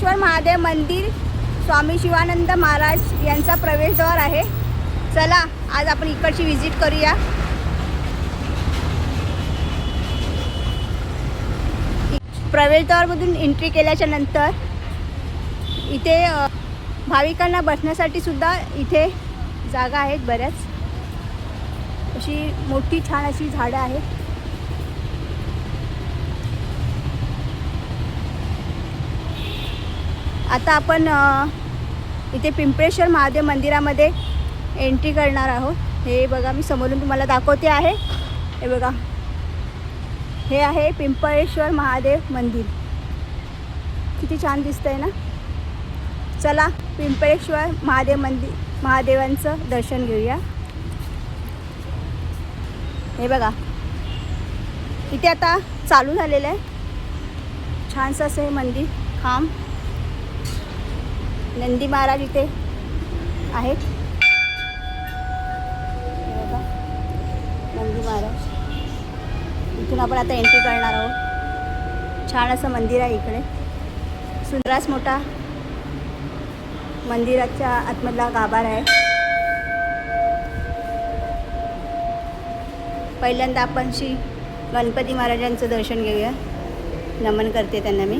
पिंपळेश्वर महादेव मंदिर स्वामी शिवानंद महाराज यांचा प्रवेशद्वार आहे. चला आज आपण इकडची व्हिजिट करूया. प्रवेशद्वारमधून एंट्री केल्याच्यानंतर इथे भाविकांना बसण्यासाठी सुद्धा इथे जागा आहेत बऱ्याच. अशी मोठी छान अशी झाडं आहेत. आता आपण इथे पिंपळेश्वर महादेव मंदिरामध्ये एंट्री करणार आहोत. हे बघा मी समोरून तुम्हाला दाखवते आहे. हे बघा. हे आहे पिंपळेश्वर महादेव मंदिर. किती छान दिसतंय ना? चला पिंपळेश्वर महादेव मंदिर महादेवांचं दर्शन घेऊया. हे बघा. इथे आता चालू झालेलं आहे. छानसं असं हे मंदिर खांब. नंदी महाराज इथे आहेत. नंदी महाराज. इथून आपण आता एंट्री करणार आहोत. छान असं मंदिर आहे इकडे. सुंदरास मोठा मंदिराच्या आतमधला गाभार आहे. पहिल्यांदा आपण श्री गणपती महाराजांचं दर्शन घेऊया. नमन करते त्यांना मी.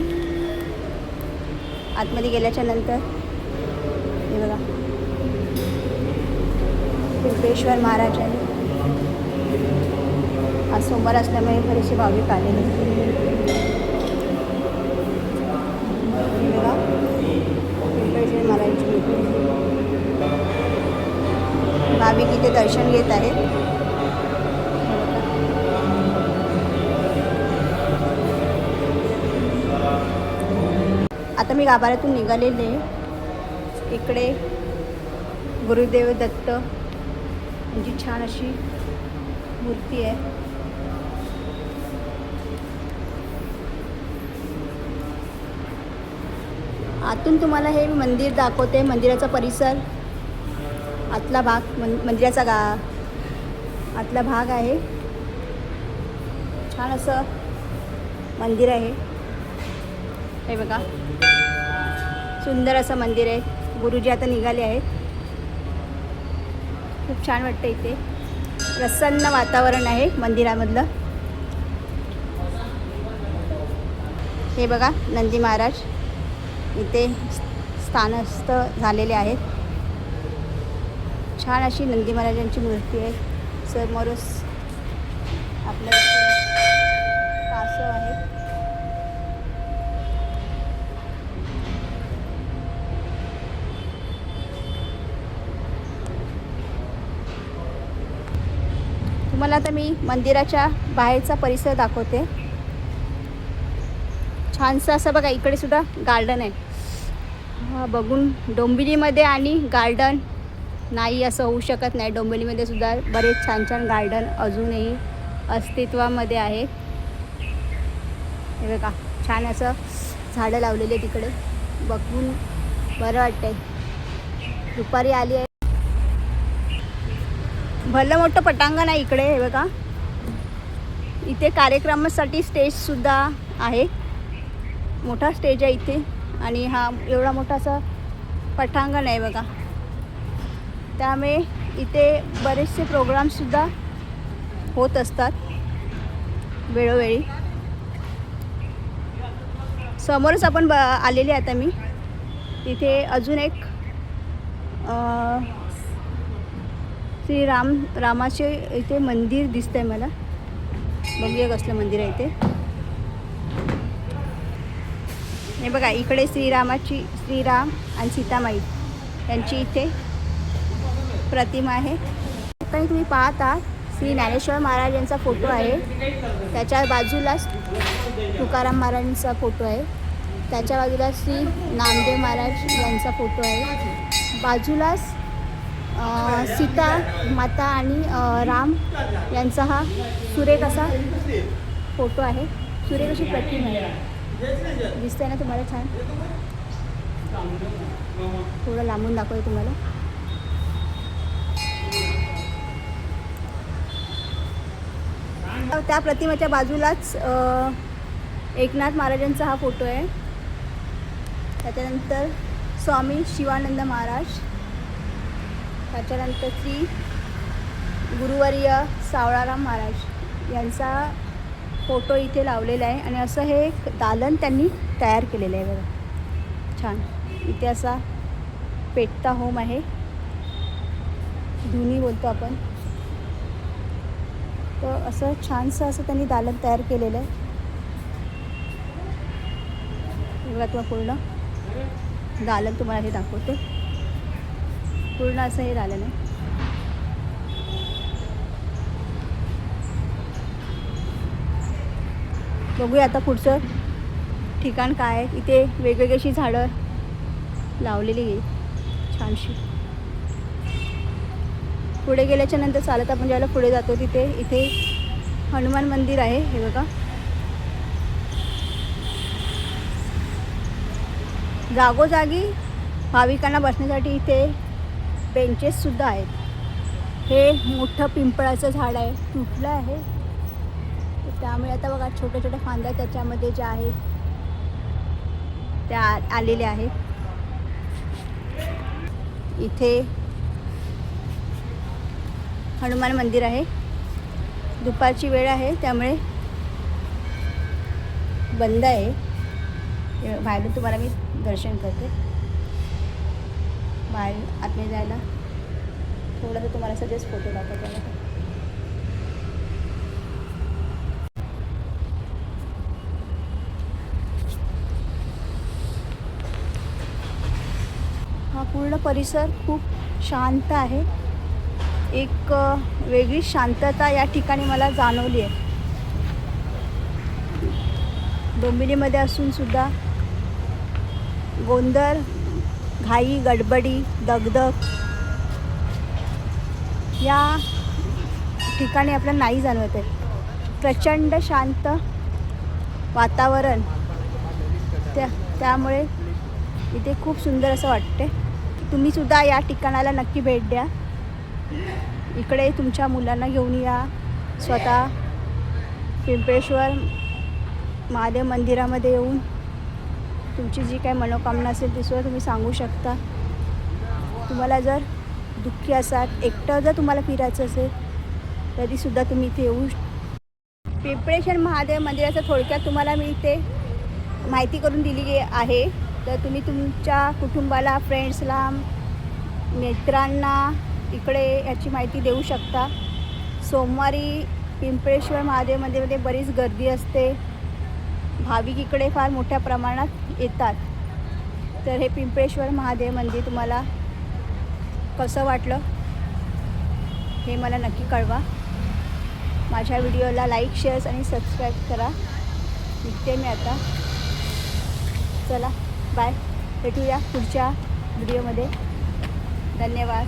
आतमध्ये गेल्याच्यानंतर हे बघा. पिंपेश्वर महाराज आहे. आज सोमवार असल्यामुळे बरेचसे भाविक आलेले बघा. पिंपेश्वर महाराजची मूर्ती. भाविक इथे दर्शन घेत आहेत. आता मी गाभाऱ्यातून निघालेले. आहे. इकडे गुरुदेव दत्त. यांची छान अशी मूर्ती आहे. आतून तुम्हाला हे मंदिर दाखवते मंदिराचा परिसर. आतला भाग मन मंदिराचा गा आतला भाग आहे. छान असं मंदिर आहे. हे बघा. सुंदर असं मंदिर आहे. गुरुजी आता निघाले आहेत. खूप छान वाटतं इथे. प्रसन्न वातावरण आहे मंदिरामधलं. हे बघा नंदी महाराज इथे स्थानस्थ झालेले आहेत. छान अशी नंदी महाराजांची मूर्ती आहे. समोरच आपलं कासव आहे. तुम्हाला आता मी मंदिराच्या बाहेरचा परिसर दाखवते. छानसं असं बघा इकडे सुद्धा गार्डन आहे. हा, बघून डोंबिवलीमध्ये आणि गार्डन नाही असं होऊ शकत नाही. डोंबिवलीमध्ये सुद्धा बरेच छान छान गार्डन अजूनही अस्तित्वामध्ये आहे. हे बघा छान असं झाडं लावलेली आहे तिकडे बघून बरं वाटतंय. दुपारी आली आहे. भलं मोठं पटांगण आहे इकडे हे बघा. इथे कार्यक्रमासाठी स्टेजसुद्धा आहे. मोठा स्टेज आहे इथे. आणि हा एवढा मोठा असा पटांगण आहे बघा. त्यामुळे इथे बरेचसे प्रोग्रामसुद्धा होत असतात. वेळोवेळी. समोरच आपण ब आलेले आता मी. तिथे अजून एक आ... श्री राम रामाचे इथे मंदिर दिसतंय मला. बघूया कसलं मंदिर आहे इथे हे बघा इकडे श्रीरामाची श्रीराम आणि सीतामाई यांची इथे प्रतिमा आहे. काही तुम्ही पाहत आहात श्री ज्ञानेश्वर महाराज यांचा फोटो आहे. त्याच्या बाजूलाच तुकाराम महाराजांचा फोटो आहे. त्याच्या बाजूला श्री नामदेव महाराज यांचा फोटो आहे. बाजूलाच सीता माता आणि राम यांचा हा सुरेख असा फोटो आहे. सुरेख अशी प्रतिमा आहे. दिसतंय ना तुम्हाला छान? थोडं लांबून दाखवते तुम्हाला. त्या प्रतिमेच्या बाजूलाच एकनाथ महाराजांचा हा फोटो आहे. त्याच्यानंतर स्वामी शिवानंद महाराज. त्याच्यानंतर श्री गुरुवर्य सावळाराम महाराज यांचा फोटो इथे लावलेला आहे आणि असं हे दालन त्यांनी तयार केलेलं आहे बघा. छान. इथे असा पेटता होम आहे. धुनी बोलतो आपण. तर असं छानसं असं त्यांनी दालन तयार केलेलं आहे. बघा तुम्हाला पूर्ण दालन तुम्हाला हे दाखवते. पूर्ण असं हे झालं नाही. बघूया आता पुढचं ठिकाण काय आहे. इथे वेगवेगळी अशी झाडं लावलेली आहे. छानशी. पुढे गेल्याच्यानंतर चालत आपण ज्याला पुढे जातो तिथे इथे हनुमान मंदिर आहे. हे बघा. जागोजागी भाविकांना बसण्यासाठी इथे बेंचेससुद्धा आहेत. हे मोठं पिंपळाचं झाड आहे. तुटलं आहे. त्यामुळे आता बघा छोट्या छोट्या फांद्या त्याच्यामध्ये ज्या आहेत त्या आ- आलेल्या आहेत. इथे हनुमान मंदिर आहे. दुपारची वेळ आहे त्यामुळे बंद आहे. बाहेरून तुम्हाला मी दर्शन करते. बाहेर आतमध्ये जायला. थोडंसं तुम्हाला सजेस्ट फोटो दाखवतो हा पूर्ण परिसर खूप शांत आहे. एक वेगळी शांतता या ठिकाणी मला जाणवली आहे डोंबिवलीमध्ये असूनसुद्धा गोंधळ घाई गडबडी दगदग. या ठिकाणी आपल्याला नाही जाणवत आहे. प्रचंड शांत वातावरण. त्या त्यामुळे इथे खूप सुंदर असं वाटते तुम्ही सुद्धा या ठिकाणाला नक्की भेट द्या. इकडे तुमच्या मुलांना घेऊन या. स्वतः पिंपळेश्वर महादेव मंदिरामध्ये येऊन तुमची जी काही मनोकामना असेल ती सुद्धा तुम्ही सांगू शकता. तुम्हाला जर दुःखी असाल एकटं जर तुम्हाला फिरायचं असेल तरीसुद्धा तुम्ही इथे येऊ पिंपळेश्वर महादेव मंदिराचं थोडक्यात तुम्हाला मी इथे माहिती करून दिली आहे. तर तुम्ही तुमच्या कुटुंबाला फ्रेंड्सला मित्रांना इकडे याची माहिती देऊ शकता. सोमवारी पिंपळेश्वर महादेव मंदिरमध्ये बरीच गर्दी असते. भाविक इकडे फार मोठ्या प्रमाणात येतात. तर हे पिंपळेश्वर महादेव मंदिर तुम्हाला कसं वाटलं हे मला नक्की कळवा. माझ्या व्हिडिओला लाईक शेअर्स आणि सबस्क्राईब करा. निघते मी आता. चला बाय. भेटूया पुढच्या व्हिडिओमध्ये. धन्यवाद.